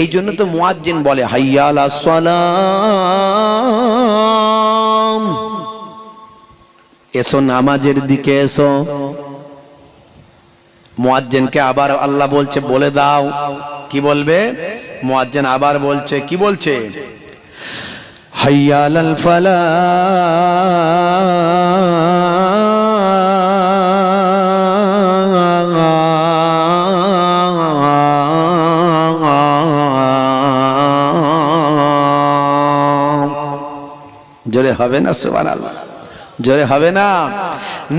এই জন্য তো মুয়াজ্জিন বলে, হাইয়ালা সালাম এসো নামাজের দিকে এসো। মুয়াজ্জিনকে আবার আল্লাহ বলছে, বলে দাও। কি বলবে? মুয়াজ্জিন আবার বলছে, কি বলছে? হাইয়ালাল ফালাহ জোরে হবে না সুবান আল্লাহ জোরে হবে না?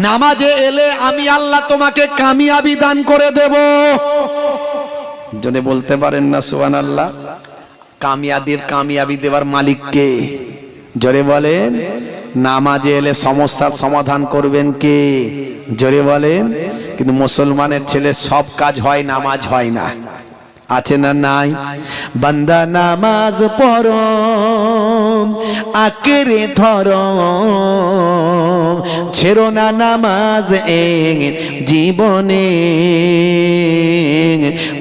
নামাজে এলে আমি আল্লাহ তোমাকে কামিয়াবি দান করে দেব। জোরে বলতে পারেন না সুবান আল্লাহ কামিয়াদের কামিয়াবি দেওয়ার মালিক কে? জোরে বলেন, নামাজে এলে সমস্যার সমাধান করবেন কে? জোরে বলেন, কিন্তু মুসলমানের ছেলে সব কাজ হয়, নামাজ হয় না। আছে না নাই? বান্দা নামাজ পর আকেরে ধর, ছেড়ো না নামাজ এ জীবনে।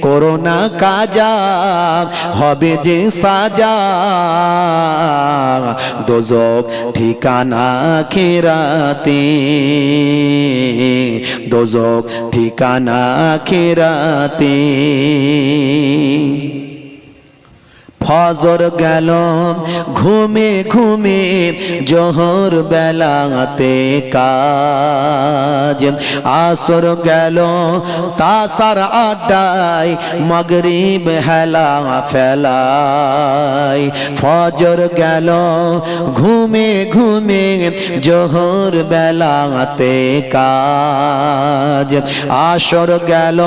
করোনা কাজা, হবে যে সাজা। দোজক ঠিকানা খেরাতে দোজক ঠিকানা খেরাতে ফজর গেল ঘুমে ঘুমে জোহর বেলাতে কাজ আসর গেল তাসার আড্ডায় মগরিব হেলা ফেলাই ফজর গেল ঘুমে ঘুমে জোহর বেলাতে কাজ আসর গেল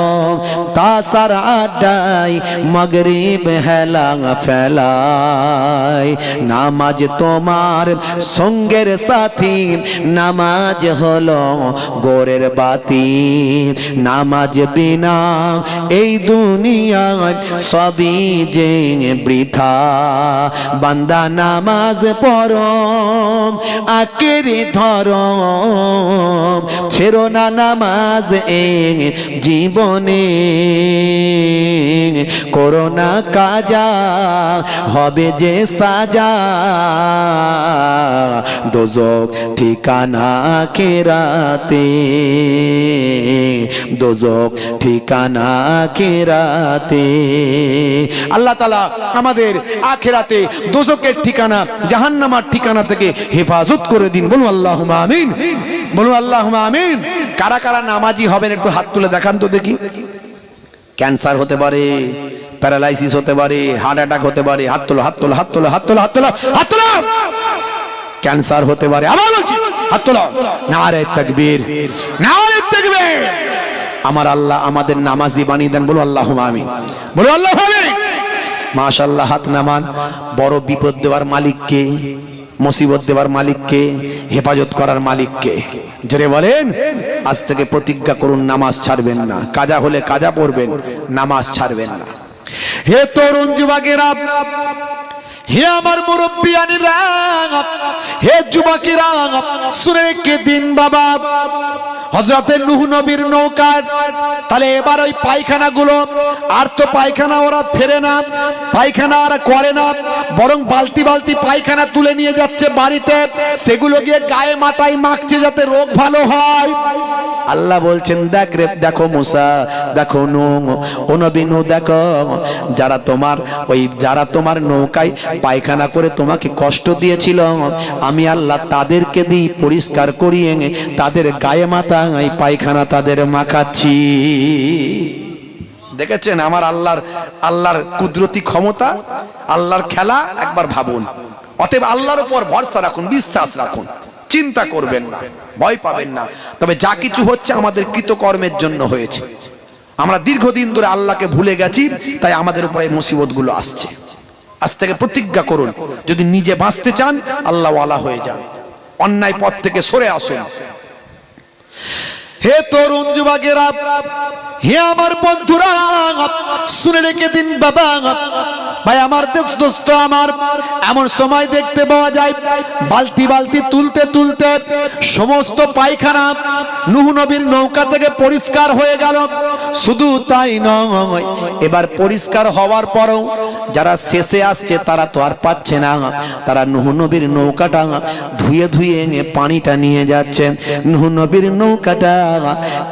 তাসার আড্ডায় মগরিব হেলা ফেলায়। নামাজ তোমার সঙ্গের সাথী, নামাজ হলো গোরের বাতি। নামাজ বিনা এই দুনিয়ায় সবই যে বৃথা। বান্দা নামাজ পড়ো আকেরে ধরো ছেড়ো না নামাজ এ জীবনে। করোনা কাজা, হবে যে সাজা। দোজক ঠিকানা কেরাতে, দোজক ঠিকানা কেরাতে। আল্লাহ তালা আমাদের আখেরাতে দোজকের ঠিকানা, জাহান্নামার ঠিকানা থেকে হেফাজত করে দিন। বলুন আল্লাহ আমিন। বলুন আল্লাহ আমিন। কারা কারা নামাজি হবেন একটু হাত তুলে দেখান তো দেখি। ক্যান্সার হতে পারে প্যারালাইসিস হতে পারে, হার্ট অ্যাটাক হতে পারে, হাত তোলো হাত তোলো হাত তোলো হাত তোলো হাত তোলো হাত তোলো। ক্যান্সার হতে পারে, আবার বলছি, হাত তোলো। নারে তাকবীর নারে তাকবীর। আমার আল্লাহ আমাদের নামাজি বানিয়ে দেন, বলো আল্লাহ আমিন। বলো আল্লাহ আমিন। মাশাআল্লাহ হাত নামান, বড় বিপদ দেওয়ার মালিককে, মুসিবত দেওয়ার মালিককে, হেফাজত করার মালিককে। জোরে বলেন, আজ থেকে প্রতিজ্ঞা করুন, নামাজ ছাড়বেন না। কাজা হলে কাজা পড়বেন, নামাজ ছাড়বেন না। হে তরুণ যুবকেরা হে আমার মুরব্বিয়ানিরা হে যুবকেরা শুনে কে দিন বাবা। হজরতে নুহ নবীর নৌকা। তাহলে এবার ওই পায়খানা গুলো আর তো পায়খানা ওরা ফেরে না, পায়খানা আর করে না, বরং বালতি বালতি পায়খানা তুলে নিয়ে যাচ্ছে বাড়িতে। সেগুলো গিয়ে গায়ে মাথায় মাখছে যাতে রোগ ভালো হয়। আল্লাহ বলছেন, দেখ রে, দেখো মুসা, দেখো নু ও নবী নু দেখো, যারা তোমার ওই, যারা তোমার নৌকায় পায়খানা করে তোমাকে কষ্ট দিয়েছিল, আমি আল্লাহ তাদেরকে দিই, পরিষ্কার করিয়ে তাদের গায়ে মাথায় পায়খানা তাদের মাখাচ্ছি। দেখেছেন আমার আল্লাহর আল্লাহর কুদরতি ক্ষমতা, আল্লাহর খেলা, একবার ভাবুন। অতএব আল্লাহর উপর ভরসা রাখুন, বিশ্বাস রাখুন। চিন্তা করবেন না, ভয় পাবেন না। তবে যা কিছু হচ্ছে আমাদের কৃতকর্মের জন্য হয়েছে। আমরা দীর্ঘদিন ধরে আল্লাহকে ভুলে গেছি, তাই আমাদের উপরে এই মুসিবতগুলো আসছে। আজ থেকে প্রতিজ্ঞা করুন, যদি নিজে বাঁচতে চান, আল্লাহওয়ালা হয়ে যান। অন্যায় পথ থেকে সরে আসুন। হে তরুণ যুবকেরা হে আমার বন্ধুরা শুনে রেখে দিন বাবা। ভাই, আমার দোস্ত আমার, এমন সময় দেখতে পাওয়া যায়, বালতি বালতি তুলতে তুলতে সমস্ত পায়খানা নুহ নবীর নৌকা থেকে পরিষ্কার হয়ে গেল। শুধু তাই নয়, এবার পরিষ্কার হওয়ার পরও যারা শেষে আসছে তারা তো আর পাচ্ছে না। তারা নুহ নবীর নৌকাটা ধুয়ে ধুয়ে পানিটা নিয়ে যাচ্ছে। নুহ নবীর নৌকাটা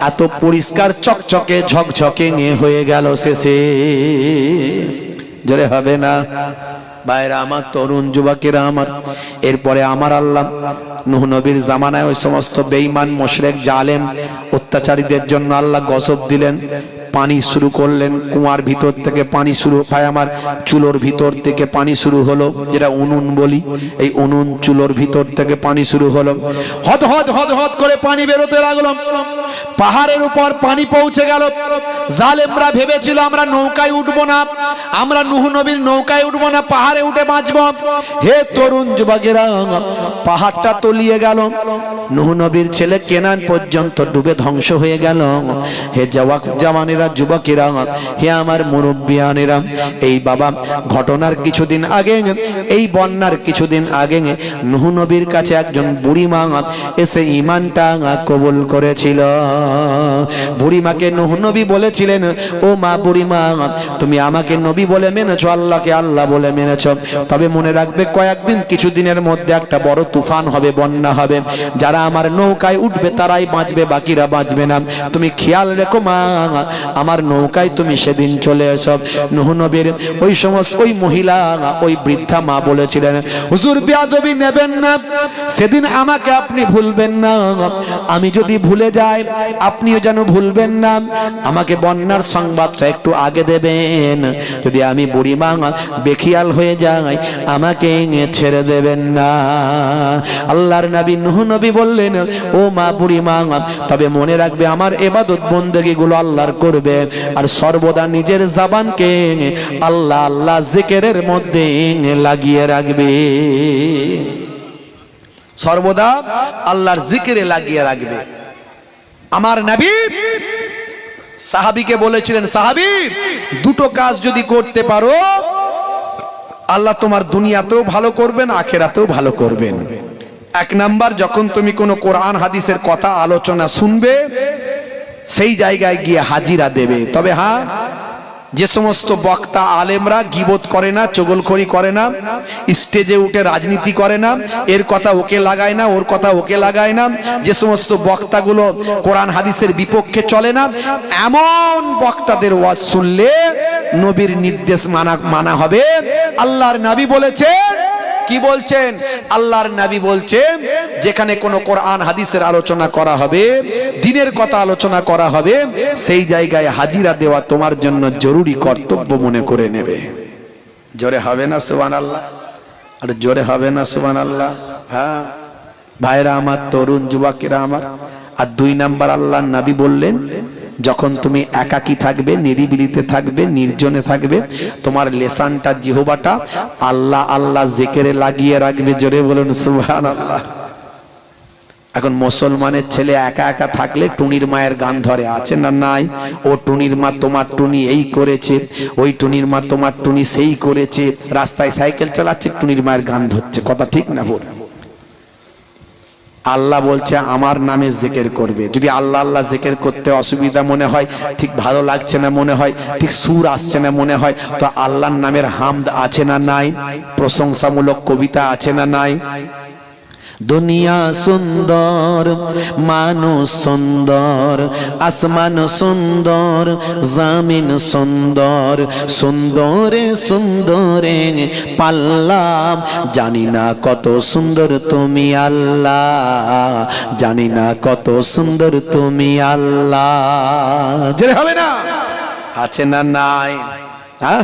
এত পরিষ্কার, চকচকে, ঝকঝকে হয়ে গেল শেষে। জোরে হবে না। ভাইরা, আমার তরুণ যুবকেরা আমার, এরপরে আমার আল্লাহ, নুহ নবীর জামানায় ওই সমস্ত বেঈমান, মোশরেক, জালেম, অত্যাচারীদের জন্য আল্লাহ গজব দিলেন, পানি শুরু করলেন, কুয়ার ভিতর থেকে পানি শুরু হয় আমার চুলোর ভিতর থেকে পানি শুরু হলো, যেটা উনুন বলি, এই উনুন চুলোর ভিতর থেকে পানি শুরু হলো। হদ হদ হদ হদ করে পানি বেরোতে লাগল। পাহাড়ের উপর পানি পৌঁছে গেল। জালেমরা ভেবেছিল, আমরা নৌকায় উঠবো না। আমরা নুহ নবীর নৌকায় উঠবো না, পাহাড়ে উঠে বাঁচব। হে তরুণ যুবকেরা, পাহাড়টা তলিয়ে গেল। নুহ নবীর ছেলে কেনান পর্যন্ত ডুবে ধ্বংস হয়ে গেল। হে জওয়াক জওয়ানেরা, যুবকেরা, হে আমার মুরব্বিয়ানেরা, এই বাবা, ঘটনার কিছুদিন আগে, এই বন্যার কিছুদিন আগে নুহ নবীর কাছে একজন বুড়ি মা এসে ইমানটা কবুল করেছিল। বুড়ি মাকে নুহ নবী বলেছিলেন, ও মা বুড়িমা, তুমি আমাকে নবী বলে মেনেছো, আল্লাহকে আল্লাহ বলে মেনেছ। তবে মনে রাখবে কয়েকদিন, কিছুদিনের মধ্যে একটা বড় তুফান হবে, বন্যা হবে। যারা আমার নৌকায় উঠবে, তারাই বাঁচবে, বাকিরা বাঁচবে না। তুমি খেয়াল রেখো মা, আমার নৌকায় তুমি সেদিন চলে এসো। নুহ নবীর ওই সমস্ত, ওই মহিলা, ওই বৃদ্ধা মা বলেছিলেন, হুজুর, বিয়াদবি নেবেন না। সেদিন আমাকে আপনি ভুলবেন না। আমি যদি ভুলে যাই আপনিও যেন ভুলবেন না। আমাকে বন্যার সংবাদটা একটু আগে দেবেন। যদি আমি বুড়ি মা বেখিয়াল হয়ে যাই, আমাকে ছেড়ে দেবেন না। আল্লাহর নবী, নুহ নবী বললেন, ও মা বুড়ি মা তবে মনে রাখবে আমার এবাদত বন্দেগী গুলো আল্লাহর করবে। আর সর্বদা নিজের জাবানকে আল্লাহ আল্লাহ জিকেরের মধ্যে লাগিয়ে রাখবে। সর্বদা আল্লাহর জিকিরে লাগিয়ে রাখবে। আমার নবী সাহাবিকে বলেছিলেন, সাহাবি, দুটো কাজ যদি করতে পারো, আল্লাহ তোমার দুনিয়াতেও ভালো করবেন, আখেরাতেও ভালো করবেন। এক নাম্বার, যখন তুমি কোনো কোরআন, হাদিসের কথা, আলোচনা শুনবে, সেই জায়গায় গিয়ে হাজিরা দেবে। তবে হ্যাঁ যে সমস্ত বক্তা আলেমরা গিবোধ করে না, চগলখড়ি করে না, স্টেজে উঠে রাজনীতি করে না, এর কথা ওকে লাগায় না, ওর কথা ওকে লাগায় না, যে সমস্ত বক্তাগুলো কোরআন হাদিসের বিপক্ষে চলে না, এমন বক্তাদের ওয়াজ শুনলে নবীর নির্দেশ মানা মানা হবে। আল্লাহর নাবি বলেছেন কি বলছেন? আল্লাহর নাবি বলছেন, যেখানে কোনো কোরআন হাদিসের আলোচনা করা হবে, দিনের কথা আলোচনা করা হবে, সেই জায়গায় হাজিরা দেওয়া তোমার জন্য জরুরি কর্তব্য মনে করে নেবে। জোরে হবে না সুবান আল্লাহ আর জোরে হবে না সুবান আল্লাহ হ্যাঁ? ভাইরা আমার, তরুণ যুবকেরা আমার, আর দুই নাম্বার আল্লাহ নাবি বললেন যখন তুমি একাকি থাকবে, নিরিবিলিতে থাকবে, নির্জনে থাকবে, তোমার লেসানটা জিহবাটা আল্লাহ আল্লাহ জেকেরে লাগিয়ে রাখবে। জোরে বলুন সুবহান আল্লাহ এখন মুসলমানের ছেলে একা একা থাকলে টুনির মায়ের গান ধরে, আছে না নাই? ও টুনির মা, তোমার টুনি এই করেছে, ওই টুনির মা, তোমার টুনি সেই করেছে, রাস্তায় সাইকেল চালাচ্ছে, টুনির মায়ের গান ধরছে। কথা ঠিক না বল আল্লাহ বলছে, আমার নামে জেকের করবে। যদি আল্লাহ আল্লাহ জেকের করতে অসুবিধা মনে হয়, ঠিক ভালো লাগছে না মনে হয়, ঠিক সুর আসছে না মনে হয়, তো আল্লাহর নামের হামদ আছে না নাই? প্রশংসামূলক কবিতা আছে না নাই? দুনিয়া সুন্দর, মানুষ সুন্দর, আসমান সুন্দর, জামিন সুন্দর, সুন্দরে সুন্দরে পাল্লাম জানি না কত সুন্দর তুমি আল্লাহ, জানি না কত সুন্দর তুমি আল্লাহ। জেরে হবে না? আছে না নাই? হ্যাঁ?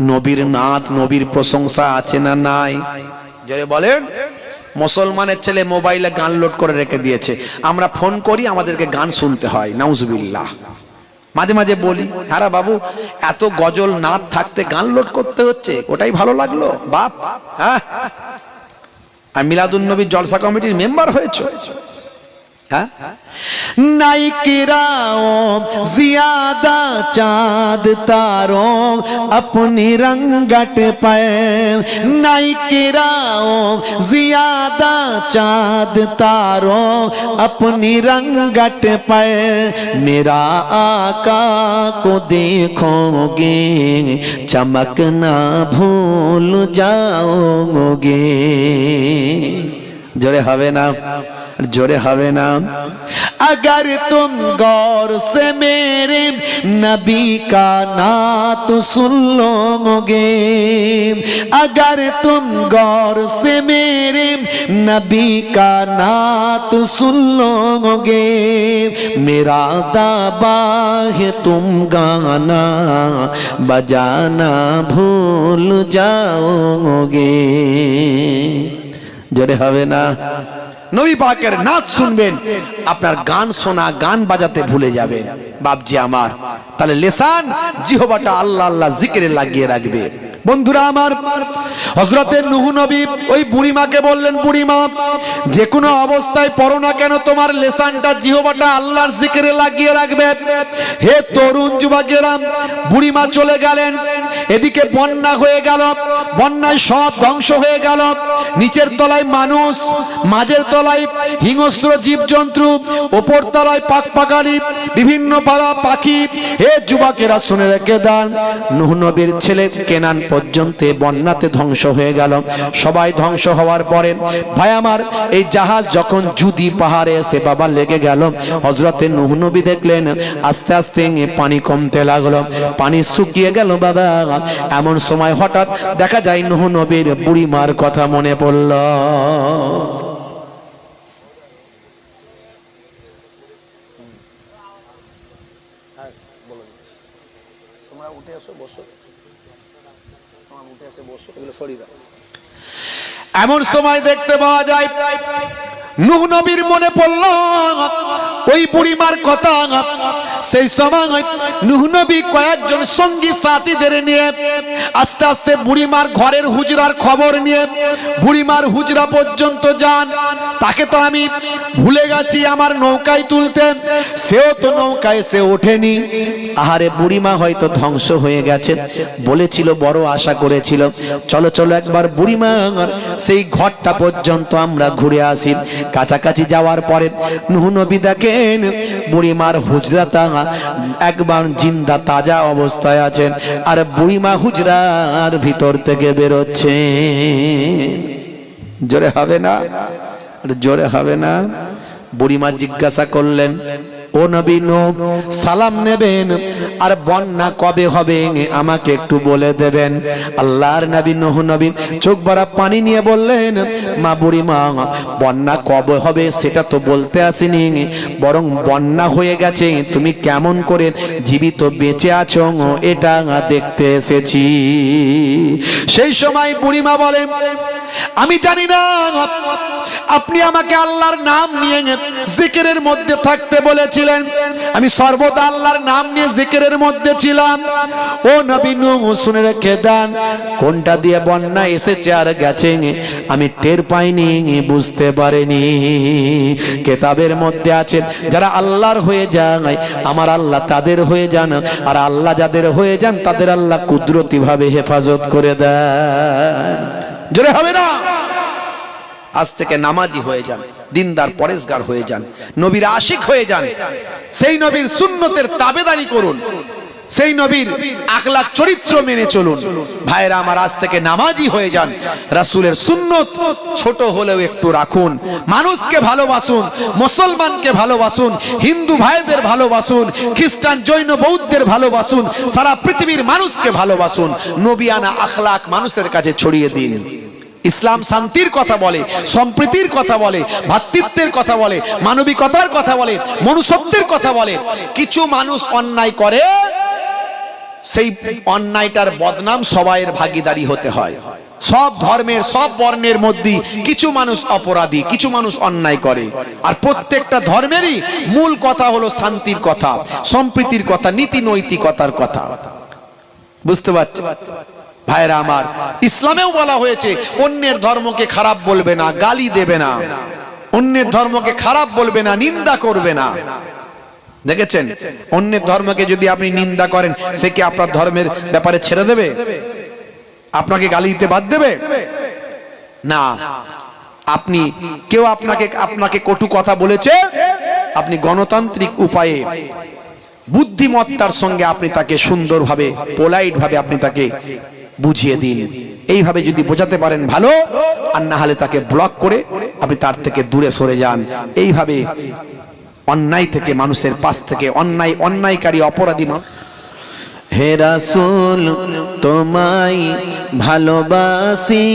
নবীর নাথ নবীর প্রশংসা আছে না নাই? জোরে বলেন। মুসলমানের ছেলে মোবাইলে গান লোড করে রেখে দিয়েছে। আমরা ফোন করি, আমাদেরকে গান শুনতে হয়। নাউজুবিল্লাহ। মাঝে মাঝে বলি হ্যাঁ বাবু, এত গজল নাচ থাকতে গান লোড করতে হচ্ছে, ওটাই ভালো লাগল, বাপ হ্যাঁ? আর মিলাদুন নবী জলসা কমিটির মেম্বার হয়েছে। হ্যাঁ নাই किराओं ज्यादा चाँद तारों अपनी रंगट पर नहीं किराओं ज्यादा चाँद तारों अपनी रंगट पर मेरा आका को देखोगे चमकना भूल जाओगे जोरे हवे ना জোরে হবে না अगर तुम गौर से मेरे नबी का नात सुन लोगे अगर तुम गौर से मेरे नबी का नात सुन लोगे मेरा दावा है तुम गाना बजाना भूल जाओगे জোরে হবে না নবী পাকের নাচ শুনবেন, আপনার গান শোনা, গান বাজাতে ভুলে যাবেন। বাপজি আমার, তাহলে লেসান জিহবাটা আল্লাহ আল্লাহ জিকিরে লাগিয়ে রাখবে। বন্ধুরা আমার হজরতে নুহু নবী ওই বুড়িমাকে বললেন, বুড়িমা যে কোনো অবস্থায় পড়ো না কেন, তোমার লেসানটা জিহবাটা আল্লাহর জিকিরে লাগিয়ে রাখবে। হে তরুণ যুবকেরা বুড়িমা চলে গেলেন, এদিকে বন্যা হয়ে গেল, বন্যায় সব ধ্বংস হয়ে গেল। নিচের তলায় মানুষ, মাঝের তলায় হিংস্র জীবজন্তু ওপর তলায় পাক পাকালি বিভিন্ন পাড়া পাখি। হে যুবকেরা, শুনে রেখে দেন, নুহ নবীর ছেলে কেনান পর্যন্ত বন্যাতে ধ্বংস হয়ে গেল। সবাই ধ্বংস হওয়ার পরে, ভাই আমার, এই জাহাজ যখন জুদি পাহাড়ে এসে বাবা লেগে গেল হজরতে নুহনবী দেখলেন, আস্তে আস্তে পানি কমতে লাগল। পানি শুকিয়ে গেল বাবা। এমন সময় হঠাৎ দেখা যায় নুহনবীর বুড়িমার কথা মনে পড়ল তোমরা উঠে আসো বসো তোমরা উঠে আসে বসো এগুলো সরিয়ে দাও এমন সময় দেখতে পাওয়া যায় নুহ নবীর মনে পড়ল ওই বুড়িমার কথা সেই সময় নুহ নবী কয়েকজন সঙ্গী সাথীদের নিয়ে আস্তে আস্তে বুড়িমার ঘরের হুজরার খবর নিয়ে বুড়িমার হুজরা পর্যন্ত যান। তাকে তো আমি ভুলে গেছি আমার নৌকায় তুলতে। সেও তো নৌকায় সে ওঠেনি। আহারে বুড়িমা হয়তো ধ্বংস হয়ে গেছে। বলেছিল, বড় আশা করেছিল। চলো চলো একবার বুড়িমা, সেই ঘরটা পর্যন্ত আমরা ঘুরে আসি। কাছাকাছি যাওয়ার পরে নুহ নবী দেখেন বুড়িমার হুজরাতা একবার জিন্দা তাজা অবস্থায় আছেন আর বুড়িমা হুজরার ভিতর থেকে বেরোচ্ছে জোরে হবে না? জোরে হবে না? বুড়িমা জিজ্ঞাসা করলেন ও নবী নো সালাম নেবেন। আর বন্যা কবে হবে আমাকে একটু বলে দেবেন। আল্লাহর নবী নহ নবী চোখ ভরা পানি নিয়ে বললেন, মা বুড়িমা, বন্যা কবে হবে সেটা তো বলতে আসেনি। বরং বন্যা হয়ে গেছে, তুমি কেমন করে জীবিত বেঁচে আছো এটা দেখতে এসেছি। সেই সময় বুড়িমা বলে, আমি জানি না আপনি আমাকে আল্লাহর নাম নিয়ে জিকিরের মধ্যে থাকতে বলেছিলেন। আমি সর্বদা আল্লাহর নাম নিয়ে জিকিরের মধ্যে ছিলাম। ও নবী নূহ, শুনে রেখে দেন, কোনটা দিয়ে বন্যা এসেছে আর গেছে আমি টের পাইনি বুঝতে পারিনি। কেতাবের মধ্যে আছে, যারা আল্লাহর হয়ে যায়, আমার আল্লাহ তাদের হয়ে যান, আর আল্লাহ যাদের হয়ে যান, তাদের আল্লাহ কুদরতি ভাবে হেফাজত করে দেন। জোরে হবে না? আজ থেকে নামাজি হয়ে যান, দিনদার পরেশগার হয়ে যান, নবীর আশিক হয়ে যান, সেই নবীর সুন্নতের তাবেদারি করুন, সেই নবীর আখলাক চরিত্র মেনে চলুন। ভাইরা আমার আজ থেকে নামাজি হয়ে যান, রাসূলের সুন্নত ছোট হলেও একটু রাখুন, মানুষকে ভালোবাসুন, মুসলমানকে ভালোবাসুন, হিন্দু ভাইদের ভালোবাসুন, খ্রিস্টান, জৈন বৌদ্ধের ভালোবাসুন, সারা পৃথিবীর মানুষকে ভালোবাসুন, নবিয়ানা আখলাক মানুষের কাছে ছড়িয়ে দিন। ইসলাম শান্তির কথা বলে, সম্প্রীতির কথা বলে, ভাতৃত্বের কথা বলে, মানবিকতার কথা বলে, মনুষ্যত্বের কথা বলে। কিছু মানুষ অন্যায় করে, সেই অন্যায়টার বদনাম সবাইয়ের ভাগিদারি হতে হয়। সব ধর্মের, সব বর্ণের মধ্যে কিছু মানুষ অপরাধী, কিছু মানুষ অন্যায় করে। আর প্রত্যেকটা ধর্মেরই মূল কথা হলো শান্তির কথা, সম্প্রীতির কথা, নীতি নৈতিকতার কথা। বুঝতে পারছি ভাইরা আমার, ইসলামেও বলা হয়েছে, অন্যের ধর্মকে খারাপ বলবে না, গালি দেবে না। অন্যের ধর্মকে খারাপ বলবে না, নিন্দা করবে না। দেখেছেন? অন্যের ধর্মকে যদি আপনি নিন্দা করেন, সে কি আপনার ধর্মের ব্যাপারে ছেড়ে দেবে? আপনাকে গালি দিতে বাদ দেবে? না। আপনি, কেউ আপনাকে আপনাকে কটু কথা বলেছে, আপনি গণতান্ত্রিক উপায়ে, বুদ্ধিমত্তার সঙ্গে আপনি তাকে সুন্দরভাবে পোলাইট ভাবে আপনি তাকে বুঝিয়ে দিন। এইভাবে যদি বোঝাতে পারেন ভালো, আর না হলে তাকে ব্লক করে আপনি তার থেকে দূরে সরে যান। এইভাবে অন্যায় থেকে, মানুষের পাশ থেকে, অন্যায়, অন্যায়কারী অপরাধী মানুষ হে রাসূল, তোমায় ভালোবাসি।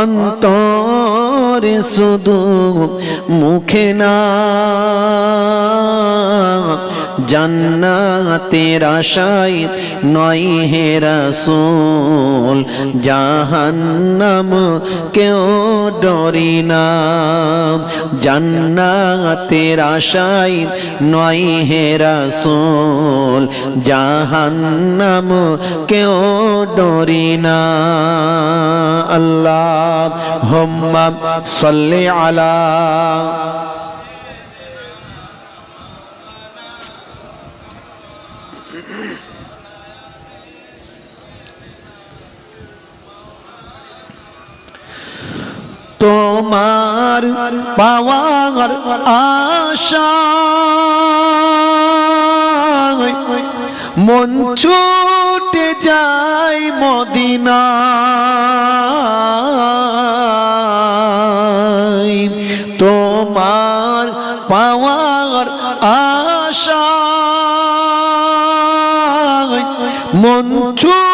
অন্তরে শুধু মুখে না জান্নাতের আশায় নয় হে রাসূল, জাহান্নাম কেউ ডরি না। জান্নাতের আশায় নয় হে রাসূল, জাহান্নাম কেউ ডরি না। আল্লাহ হুম্মা সাল্লি আলা তোমার পাওয়ার আশা। মন ছুটে যায় মদিনা তোমার পাওয়ার আশা। মন ছুটে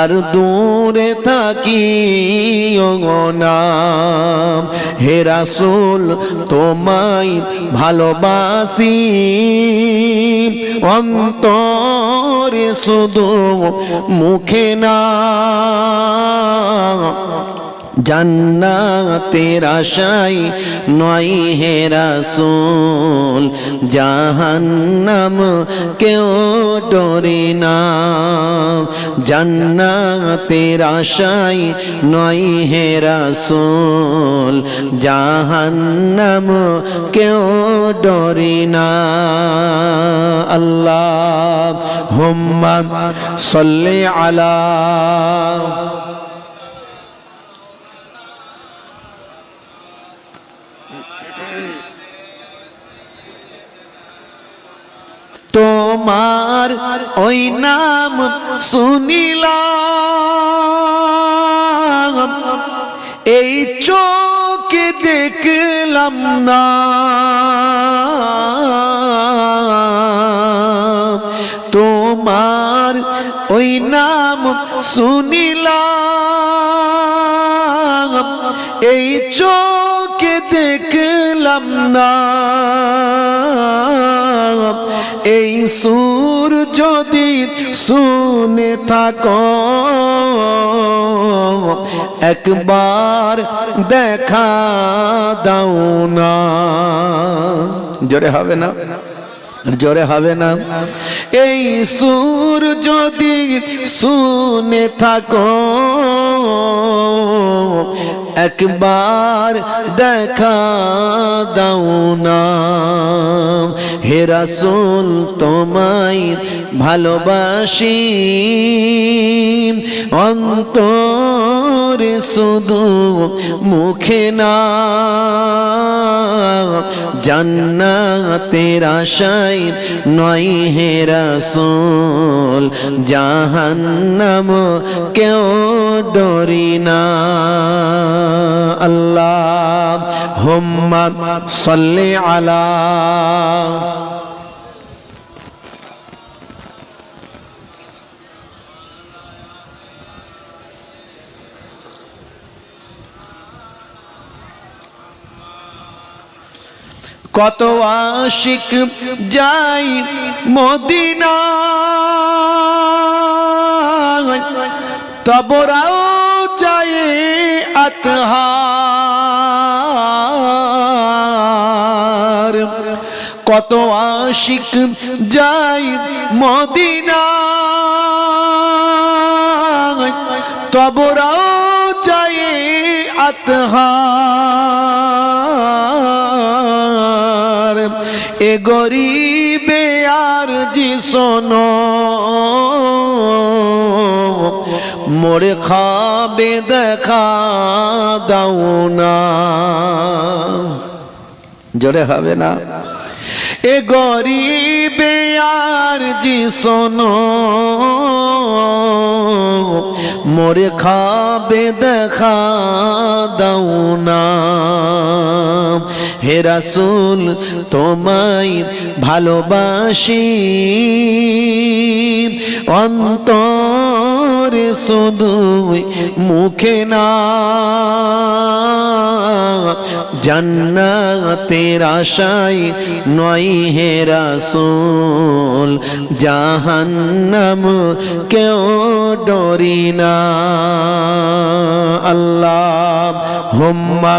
আর দূরে থাকি না হেরাসুল তোমায় ভালোবাসি। অন্তরে শুধু মুখে না জান্নাতের আশাই নয় হে রাসূল, জাহান্নাম কেউ ডরে না। জান্নাতের আশাই নয় হে রাসূল, জাহান্নাম কেউ ডরে না। আল্লাহ হুম্মা সাল্লি আলা তোমার ওই নাম শুনিলাম। এই চোখে দেখলাম না। তোমার ওই নাম শুনিলাম। এই চোখে না এই সুর যদি শুনে থাকো একবার দেখা দাও না। জোরে হবে না? জোরে হবে না। এই সুর যদি শুনে থাকো, একবার দেখা দাও না। হে রাসূল, তোমায় ভালোবাসি। অন্তরে শুধু মুখে না। জান্নাতের আশায় নয় হে রাসূল জাহান্নাম কেউ ডরি না। আল্লাহ হুম্মা সাল্লি আলা কত আশিক যাই মদিনা। তবরাও যায় আতহার। কত আশিক যাই মদিনা। তবরাও যায় আতহার। গরিবে আর জি শোনো। মোরে খাবে দেখা দাও না। জোরে হবে না? এ গরিবে আর জি শোনো। মোরে খাবে দেখা দাও না। হে তোমায় ভালোবাসি। অন্তরে শুধু মুখে না। জান্নাতের আশায় নয় হে রাসূল জাহান্নাম কেউ ডরি না। আল্লাহ হুম্মা